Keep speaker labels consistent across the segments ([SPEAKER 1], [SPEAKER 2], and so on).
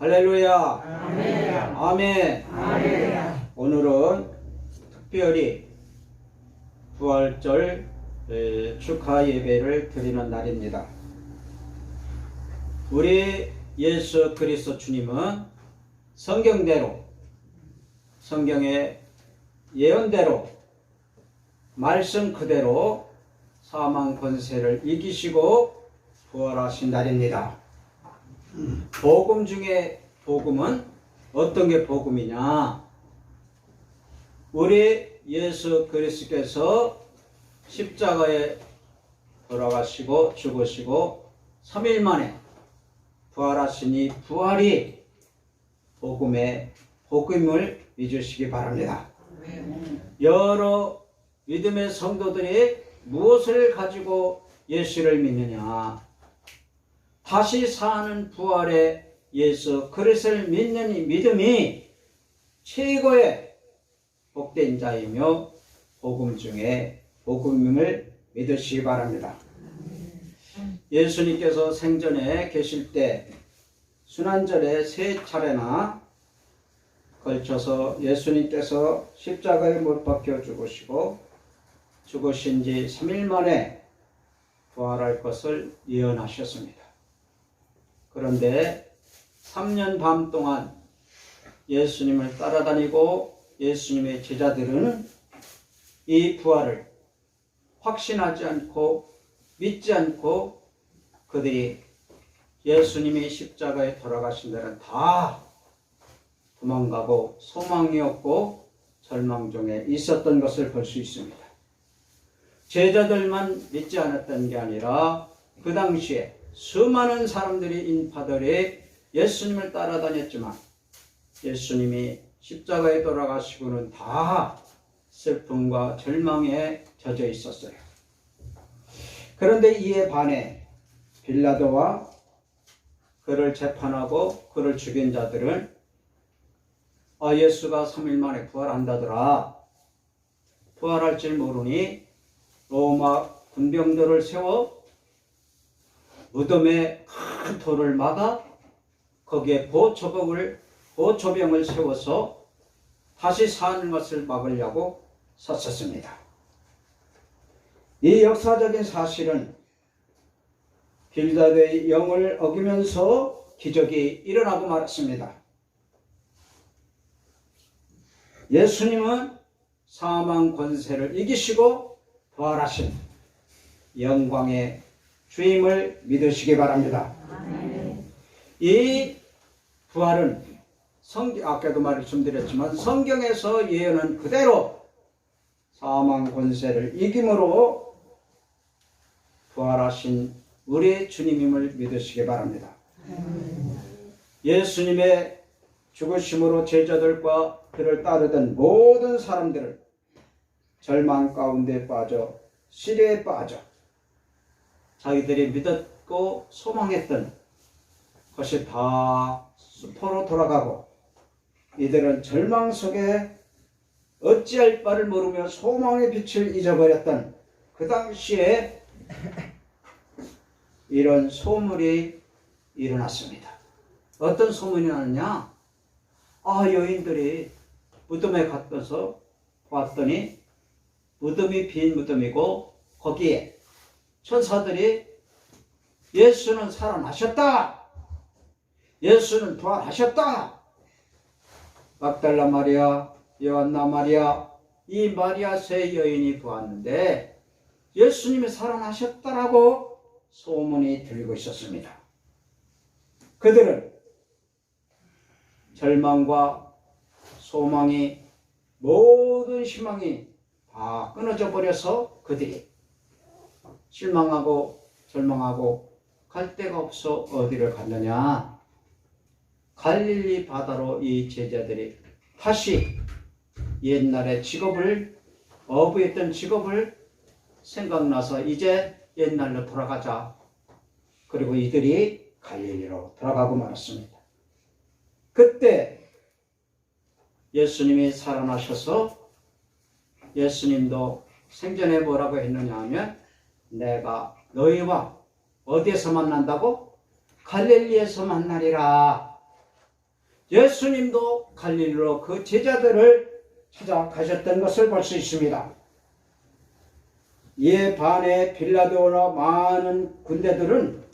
[SPEAKER 1] 할렐루야.
[SPEAKER 2] 아멘.
[SPEAKER 1] 아멘.
[SPEAKER 2] 아멘.
[SPEAKER 1] 오늘은 특별히 부활절 에, 축하 예배를 드리는 날입니다. 우리 예수 그리스도 주님은 성경대로 성경의 예언대로 말씀 그대로 사망 권세를 이기시고 부활하신 날입니다. 복음 중에 복음은 어떤 게 복음이냐? 우리 예수 그리스도께서 십자가에 돌아가시고 죽으시고 3일 만에 부활하시니 부활이 복음의 복음을 믿으시기 바랍니다. 여러 믿음의 성도들이 무엇을 가지고 예수를 믿느냐? 다시 사는 부활의 예수 그리스도를 믿는 이 믿음이 최고의 복된 자이며 복음 중에 복음임을 믿으시기 바랍니다. 예수님께서 생전에 계실 때 순환절에 세 차례나 걸쳐서 예수님께서 십자가에 못 박혀 죽으시고 죽으신 지 3일 만에 부활할 것을 예언하셨습니다. 그런데 3년 반 동안 예수님을 따라다니고 예수님의 제자들은 이 부활을 확신하지 않고 믿지 않고 그들이 예수님이 십자가에 돌아가신 데는 다 도망가고 소망이 없고 절망 중에 있었던 것을 볼 수 있습니다. 제자들만 믿지 않았던 게 아니라 그 당시에 수많은 사람들이 인파들이 예수님을 따라다녔지만 예수님이 십자가에 돌아가시고는 다 슬픔과 절망에 젖어 있었어요. 그런데 이에 반해 빌라도와 그를 재판하고 그를 죽인 자들은 아, 예수가 3일 만에 부활한다더라. 부활할 줄 모르니 로마 군병들을 세워 무덤에 큰 돌을 막아 거기에 보초병을 보초병을 세워서 다시 사는 것을 막으려고 섰었습니다. 이 역사적인 사실은 빌다의 영을 어기면서 기적이 일어나고 말았습니다. 예수님은 사망 권세를 이기시고 부활하신 영광의 주임을 믿으시기 바랍니다. 이 부활은 성 아까도 말씀드렸지만 성경에서 예언은 그대로 사망 권세를 이김으로 부활하신 우리 주님임을 믿으시기 바랍니다. 예수님의 죽으심으로 제자들과 그를 따르던 모든 사람들을 절망 가운데 빠져 시리에 빠져 자기들이 믿었고 소망했던 것이 다 수포로 돌아가고 이들은 절망 속에 어찌할 바를 모르며 소망의 빛을 잊어버렸던 그 당시에 이런 소문이 일어났습니다. 어떤 소문이 나느냐? 아, 여인들이 무덤에 갔어서 봤더니 무덤이 빈 무덤이고 거기에 천사들이 예수는 살아나셨다. 예수는 부활하셨다. 막달라 마리아, 요한나 마리아, 이 마리아 세 여인이 보았는데 예수님이 살아나셨다라고 소문이 들리고 있었습니다. 그들은 절망과 소망이 모든 희망이 다 끊어져 버려서 그들이 실망하고 절망하고 갈 데가 없어 어디를 갔느냐? 갈릴리 바다로 이 제자들이 다시 옛날의 직업을 어부했던 직업을 생각나서 이제 옛날로 돌아가자. 그리고 이들이 갈릴리로 돌아가고 말았습니다. 그때 예수님이 살아나셔서 예수님도 생전에 뭐라고 했느냐 하면 내가 너희와 어디에서 만난다고? 갈릴리에서 만나리라. 예수님도 갈릴리로 그 제자들을 찾아가셨던 것을 볼 수 있습니다. 이에 반해 빌라도나 많은 군대들은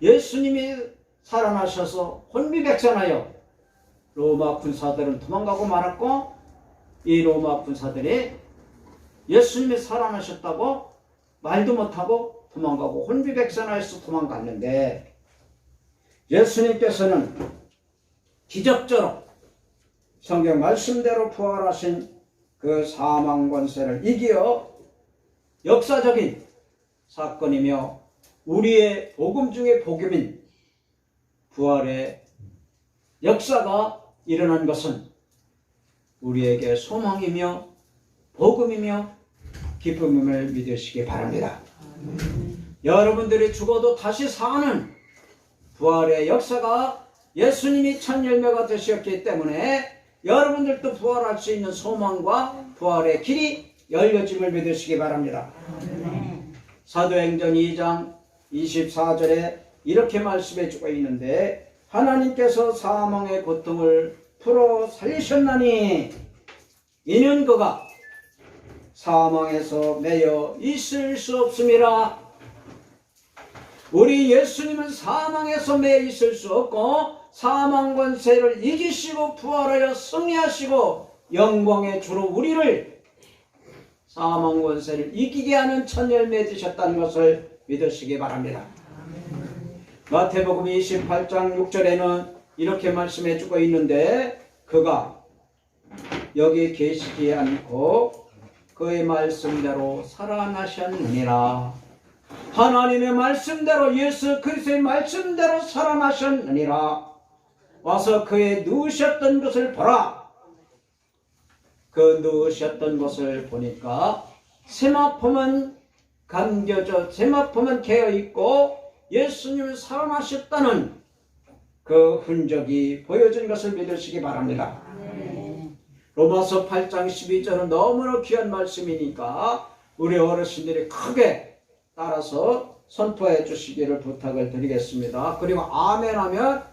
[SPEAKER 1] 예수님이 살아나셔서 혼비백산하여 로마 군사들은 도망가고 말았고 이 로마 군사들이 예수님이 살아나셨다고 말도 못하고 도망가고 혼비백산하여서 도망갔는데 예수님께서는 기적적으로 성경 말씀대로 부활하신 그 사망 권세를 이기어 역사적인 사건이며 우리의 복음 중의 복음인 부활의 역사가 일어난 것은 우리에게 소망이며 복음이며 기쁨임을 믿으시기 바랍니다. 여러분들이 죽어도 다시 사는 부활의 역사가 예수님이 첫 열매가 되셨기 때문에 여러분들도 부활할 수 있는 소망과 부활의 길이 열려짐을 믿으시기 바랍니다. 사도행전 2장 24절에 이렇게 말씀해 주고 있는데 하나님께서 사망의 고통을 풀어 살리셨나니 이는 그가 사망에서 매여 있을 수 없음이라 우리 예수님은 사망에서 매여 있을 수 없고 사망 권세를 이기시고 부활하여 승리하시고 영광의 주로 우리를 사망 권세를 이기게 하는 첫 열매 되셨다는 것을 믿으시기 바랍니다. 마태복음 28장 6절에는 이렇게 말씀해 주고 있는데 그가 여기 계시지 않고 그의 말씀대로 살아나셨느니라. 하나님의 말씀대로 예수 그리스도의 말씀대로 살아나셨느니라. 와서 그의 누우셨던 것을 보라. 그 누우셨던 것을 보니까 세마포만 감겨져 세마포만 개어 있고 예수님을 살아나셨다는 그 흔적이 보여진 것을 믿으시기 바랍니다. 로마서 8장 12절은 너무나 귀한 말씀이니까 우리 어르신들이 크게 따라서 선포해 주시기를 부탁을 드리겠습니다. 그리고 아멘 하면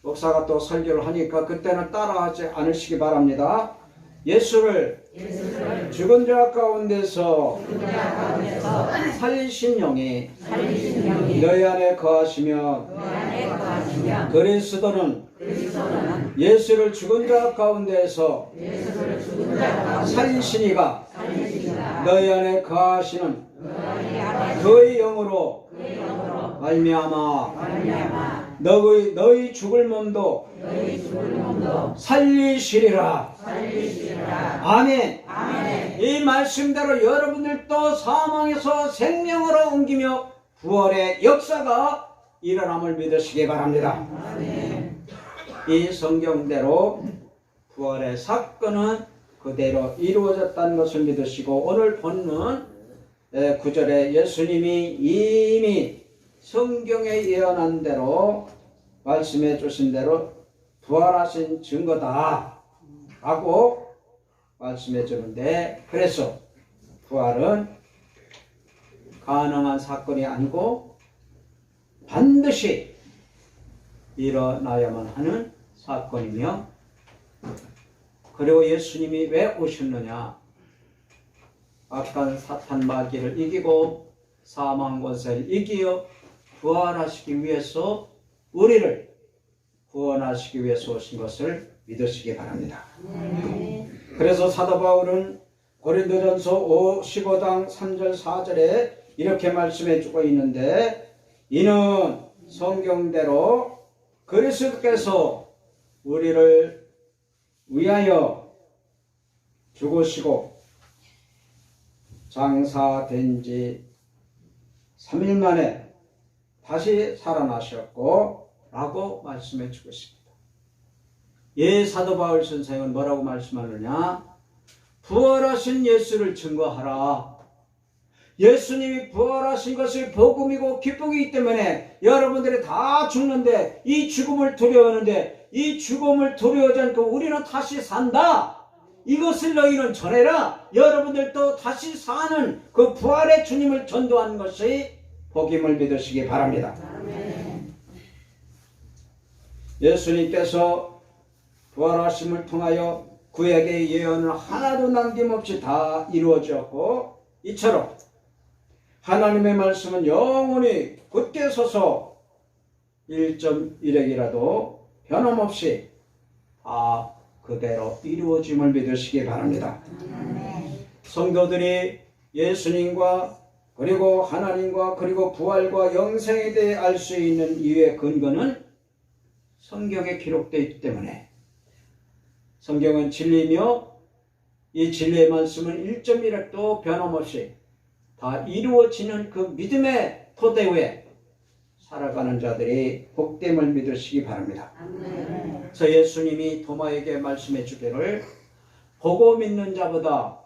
[SPEAKER 1] 목사가 또 설교를 하니까 그때는 따라하지 않으시기 바랍니다. 예수를
[SPEAKER 2] 예수를
[SPEAKER 1] 죽은 자 가운데서
[SPEAKER 2] 가운데서
[SPEAKER 1] 살리신 영이
[SPEAKER 2] 살리신 영이
[SPEAKER 1] 너희 안에 거하시며 그리스도는
[SPEAKER 2] 그리스도는
[SPEAKER 1] 예수를 죽은 자 가운데서
[SPEAKER 2] 가운데서
[SPEAKER 1] 살리시니가 너희 안에 거하시는
[SPEAKER 2] 너희
[SPEAKER 1] 그의 영으로 말미암아 너희 너희 죽을 몸도 살리시리라. 아멘 이 말씀대로 여러분들도 사망에서 생명으로 옮기며 부활의 역사가 일어남을 믿으시기 바랍니다.
[SPEAKER 2] 아멘
[SPEAKER 1] 이 성경대로 부활의 사건은 그대로 이루어졌다는 것을 믿으시고 오늘 본문 9절에 예수님이 이미 성경에 예언한 대로 말씀해 주신 대로 부활하신 증거다 라고 말씀해 주는데 그래서 부활은 가능한 사건이 아니고 반드시 일어나야만 하는 사건이며 그리고 예수님이 왜 오셨느냐 악한 사탄 마귀를 이기고 사망 권세를 이기어 부활하시기 위해서 우리를 구원하시기 위해서 오신 것을 믿으시기 바랍니다. 그래서 사도 바울은 고린도전서 15장 3절 4절에 이렇게 말씀해 주고 있는데 이는 성경대로 그리스도께서 우리를 위하여 죽으시고 장사된 지 3일 만에 다시 살아나셨고 라고 말씀해 주고 있습니다. 예 사도 바울 선생은 뭐라고 말씀하느냐 부활하신 예수를 증거하라 예수님이 부활하신 것이 복음이고 기쁨이기 때문에 여러분들이 다 죽는데 이 죽음을 두려워하는데 이 죽음을 두려워하지 않고 우리는 다시 산다. 이것을 너희는 전해라. 여러분들도 다시 사는 그 부활의 주님을 전도하는 것이 복임을 믿으시기 바랍니다. 예수님께서 부활하심을 통하여 구약의 예언을 하나도 남김없이 다 이루어졌고 이처럼 하나님의 말씀은 영원히 굳게 서서 1.1핵이라도 변함없이 다 그대로 이루어짐을 믿으시기 바랍니다. 성도들이 예수님과 그리고 하나님과 그리고 부활과 영생에 대해 알 수 있는 이유의 근거는 성경에 기록되어 있기 때문에 성경은 진리며 이 진리의 말씀은 1.1핵도 변함없이 다 이루어지는 그 믿음의 토대 위에 살아가는 자들이 복됨을 믿으시기 바랍니다. 그래서 예수님이 도마에게 말씀해 주기를 보고 믿는 자보다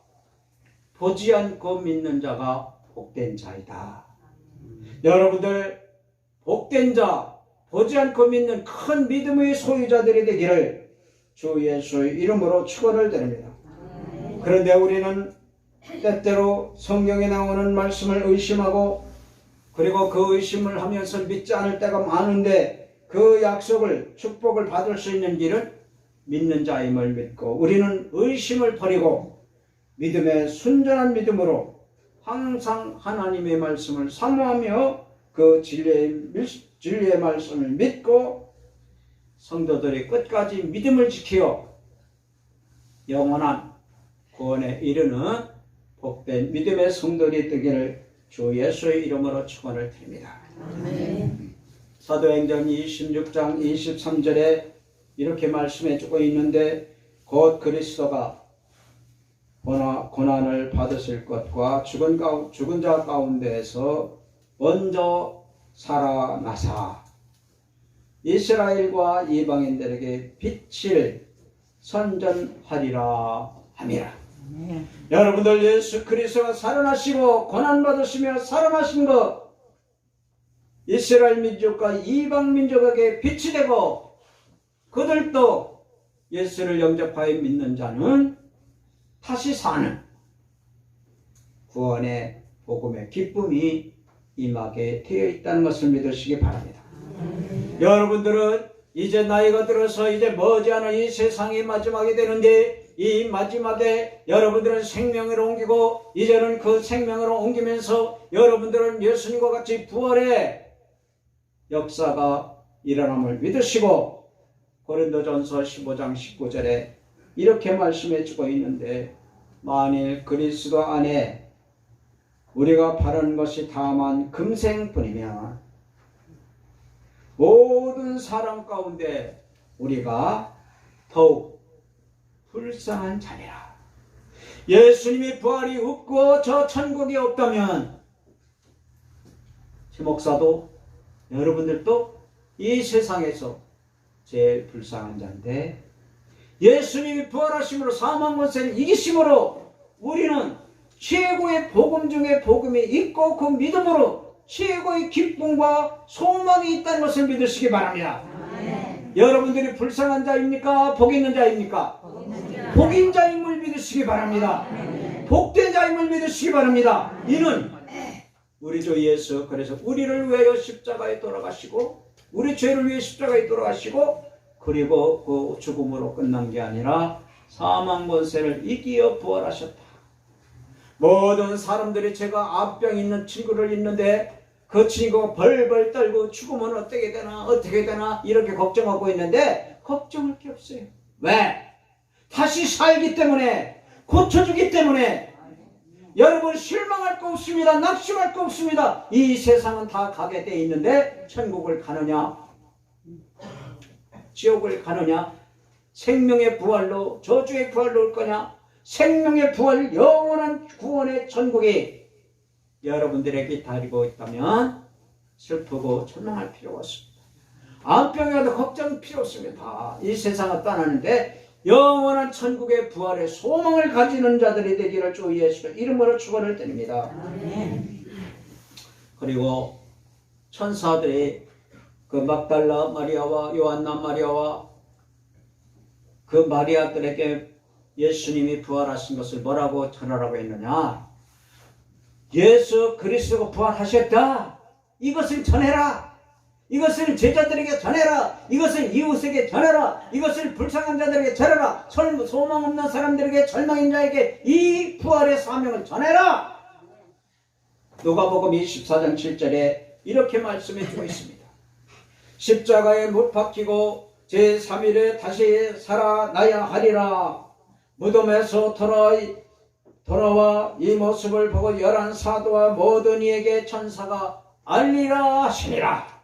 [SPEAKER 1] 보지 않고 믿는 자가 복된 자이다. 여러분들 복된 자, 보지 않고 믿는 큰 믿음의 소유자들이 되기를 주 예수의 이름으로 축원을 드립니다. 그런데 우리는 때때로 성경에 나오는 말씀을 의심하고 그리고 그 의심을 하면서 믿지 않을 때가 많은데 그 약속을 축복을 받을 수 있는 길은 믿는 자임을 믿고 우리는 의심을 버리고 믿음의 순전한 믿음으로 항상 하나님의 말씀을 사모하며 그 진리의, 밀- 진리의 말씀을 믿고 성도들이 끝까지 믿음을 지키어 영원한 구원에 이르는 복된 믿음의 성도들이 되기를 주 예수의 이름으로 축원을 드립니다. 사도행전 26장 23절에 이렇게 말씀해 주고 있는데 곧 그리스도가 고난, 고난을 받으실 것과 죽은, 가, 죽은 자 가운데에서 먼저 살아나사 이스라엘과 이방인들에게 빛을 선전하리라 함이라. 여러분들 예수 그리스도가 살아나시고 고난 받으시며 살아나신 것 이스라엘 민족과 이방 민족에게 빛이 되고 그들도 예수를 영접하여 믿는 자는 다시 사는 구원의 복음의 기쁨이 임하게 되어 있다는 것을 믿으시기 바랍니다. 여러분들은 이제 나이가 들어서 이제 머지않아 이 세상이 마지막이 되는데 이 마지막에 여러분들은 생명을 옮기고 이제는 그 생명을 옮기면서 여러분들은 예수님과 같이 부활의 역사가 일어남을 믿으시고 고린도전서 15장 19절에 이렇게 말씀해 주고 있는데 만일 그리스도 안에 우리가 바라는 것이 다만 금생뿐이면 모든 사람 가운데 우리가 더욱 불쌍한 자리라. 예수님이 부활이 없고 저 천국이 없다면 지목사도 여러분들도 이 세상에서 제일 불쌍한 자인데 예수님이 부활하심으로 사망 권세를 이기심으로 우리는 최고의 복음 중에 복음이 있고 그 믿음으로 최고의 기쁨과 소망이 있다는 것을 믿으시기 바랍니다. 여러분들이 불쌍한 자입니까? 복 있는 자입니까? 복 있는 자임을 믿으시기 바랍니다. 복된 자임을 믿으시기 바랍니다. 이는 우리 주 예수 그래서 우리를 위하여 십자가에 돌아가시고 우리 죄를 위해 십자가에 돌아가시고 그리고 그 죽음으로 끝난 게 아니라 사망 권세를 이기어 부활하셨다. 모든 사람들이 제가 앞병 있는 친구를 있는데 그 친구가 벌벌 떨고 죽으면 어떻게 되나 어떻게 되나 이렇게 걱정하고 있는데 걱정할 게 없어요. 왜? 다시 살기 때문에 고쳐주기 때문에 여러분 실망할 거 없습니다. 낙심할 거 없습니다. 이 세상은 다 가게 돼 있는데 천국을 가느냐 지옥을 가느냐 생명의 부활로 저주의 부활로 올 거냐 생명의 부활 영원한 구원의 천국이 여러분들에게 다리고 있다면 슬프고 절망할 필요가 없습니다. 암병이라도 걱정 필요 없습니다. 이 세상을 떠나는데 영원한 천국의 부활의 소망을 가지는 자들이 되기를 주 예수 이름으로 축원을 드립니다. 그리고 천사들이 그 막달라 마리아와 요한나 마리아와 그 마리아들에게 예수님이 부활하신 것을 뭐라고 전하라고 했느냐? 예수 그리스도가 부활하셨다. 이것을 전해라. 이것을 제자들에게 전해라. 이것을 이웃에게 전해라. 이것을 불쌍한 자들에게 전해라. 설- 소망 없는 사람들에게 절망인 자에게 이 부활의 사명을 전해라. 누가복음 24장 7절에 이렇게 말씀해 주고 있습니다. 십자가에 못 박히고 제3일에 다시 살아나야 하리라. 무덤에서 돌아, 돌아와 이 모습을 보고 열한 사도와 모든 이에게 천사가 알리라 하시니라.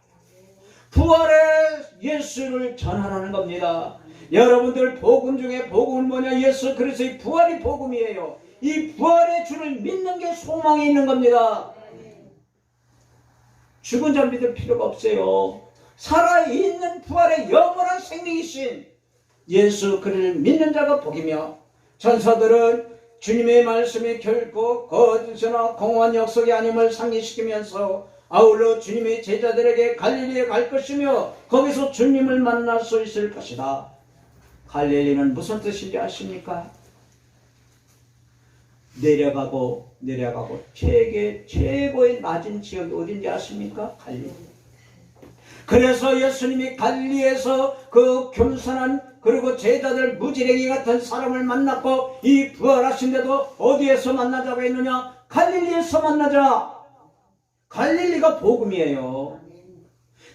[SPEAKER 1] 부활의 예수를 전하라는 겁니다. 여러분들 복음 중에 복음은 뭐냐? 예수 그리스도의 부활이 복음이에요. 이 부활의 주를 믿는 게 소망이 있는 겁니다. 죽은 자 믿을 필요가 없어요. 살아있는 부활의 영원한 생명이신 예수 그를 믿는 자가 복이며 천사들은 주님의 말씀이 결코 거짓이나 공허한 약속이 아님을 상기시키면서 아울러 주님의 제자들에게 갈릴리에 갈 것이며 거기서 주님을 만날 수 있을 것이다. 갈릴리는 무슨 뜻인지 아십니까? 내려가고 내려가고 세계 최고의 낮은 지역이 어딘지 아십니까? 갈릴리. 그래서 예수님이 갈리에서 그 겸손한 그리고 제자들 무지랭이 같은 사람을 만났고 이 부활하신데도 어디에서 만나자고 했느냐? 갈릴리에서 만나자. 갈릴리가 복음이에요.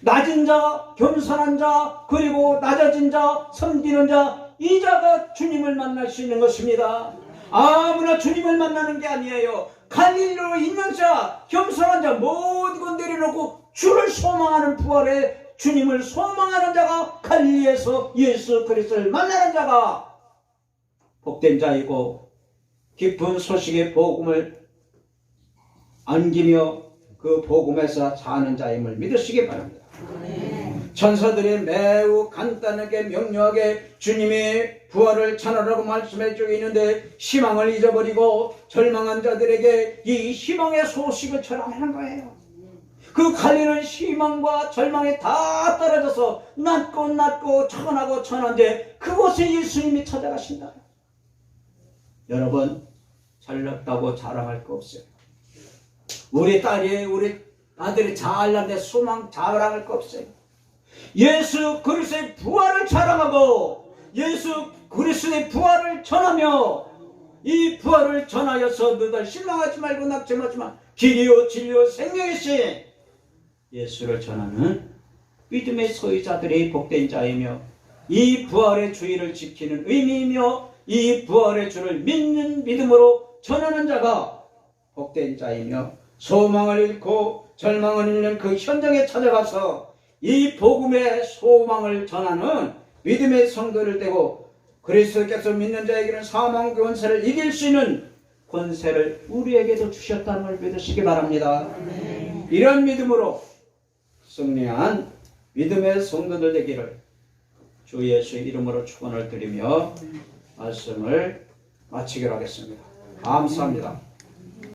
[SPEAKER 1] 낮은 자, 겸손한 자, 그리고 낮아진 자, 섬기는 자, 이 자가 주님을 만날 수 있는 것입니다. 아무나 주님을 만나는 게 아니에요. 갈릴리로 있는 자, 겸손한 자, 모든 것 내려놓고 주를 소망하는 부활에 주님을 소망하는 자가 갈릴리에서 예수 그리스도를 만나는 자가 복된 자이고 깊은 소식의 복음을 안기며 그 복음에서 사는 자임을 믿으시기 바랍니다. 천사들이 매우 간단하게 명료하게 주님의 부활을 전하라고 말씀해 주고 있는데 희망을 잊어버리고 절망한 자들에게 이 희망의 소식을 전하는 거예요. 그 갈리는 희망과 절망에 다 떨어져서 낮고 낮고 천하고 천한데 그곳에 예수님이 찾아가신다. 여러분 잘났다고 자랑할 거 없어요. 우리 딸이 우리 아들이 잘났는데 소망 자랑할 거 없어요. 예수 그리스도의 부활을 자랑하고 예수 그리스도의 부활을 전하며 이 부활을 전하여서 너들 실망하지 말고 낙점하지 마. 길이요 진리요 생명이신 예수를 전하는 믿음의 소유자들의 복된 자이며 이 부활의 주의를 지키는 의미이며 이 부활의 주를 믿는 믿음으로 전하는 자가 복된 자이며 소망을 잃고 절망을 잃는 그 현장에 찾아가서 이 복음의 소망을 전하는 믿음의 성도를 되고 그리스도께서 믿는 자에게는 사망 권세를 이길 수 있는 권세를 우리에게도 주셨다는 걸 믿으시기 바랍니다. 이런 믿음으로 승리한 믿음의 성도들 되기를 주 예수의 이름으로 축원을 드리며 말씀을 마치기로 하겠습니다. 감사합니다.